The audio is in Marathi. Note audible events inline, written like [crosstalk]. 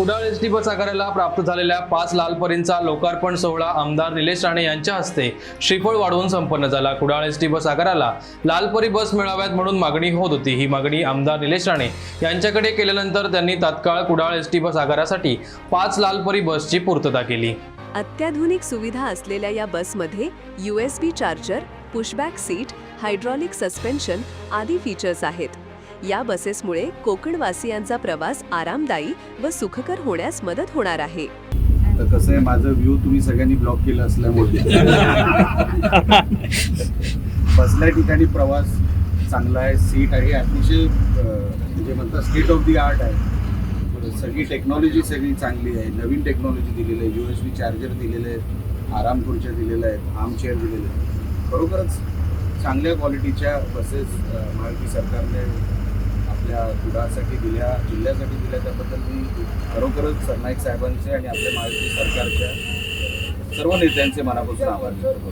कुडाळ एस टी बस आगाराला प्राप्त झालेल्या पाच लालपरींचा लोकार्पण सोहळा आमदार निलेश राणे यांच्या हस्ते श्रीफळ वाढवून संपन्न झाला. कुडाळ एस टी बस आगाराला लालपरी बस मिळाव्यात म्हणून मागणी होत होती. ही मागणी आमदार निलेश राणे यांच्याकडे केल्यानंतर त्यांनी तात्काळ कुडाळ एस टी बस आगारासाठी पाच लालपरी बसची पूर्तता केली. अत्याधुनिक सुविधा असलेल्या या बसमध्ये U S B charger pushback seat hydraulic suspension आदी फीचर्स आहेत. या बसेसमुळे कोकणवासियांचा प्रवास आरामदायी व सुखकर होण्यास मदत होणार आहे. तर कसं आहे माझं व्ह्यू तुम्ही सगळ्यांनी ब्लॉक केलं असल्यामुळे. [laughs] बसल्या ठिकाणी प्रवास चांगला आहे सीट आहे अतिशय म्हणजे म्हणतात स्टेट ऑफ दी आर्ट आहे. सगळी टेक्नॉलॉजी सगळी चांगली आहे. नवीन टेक्नॉलॉजी दिलेली आहे. यू एस बी चार्जर दिलेले आहेत. आराम खुर्च्या दिलेल्या आहेत. आर्म चेअर दिलेले आहेत. खरोखरच चांगल्या क्वालिटीच्या बसेस महायुती सरकारने आपल्या कुडासाठी दिल्या जिल्ह्यासाठी दिल्या त्याबद्दल मी खरोखरच सरनाईक साहेबांचे आणि आपल्या महाराष्ट्र सरकारच्या सर्व नेत्यांचे मनापासून आभार व्यक्त करतो.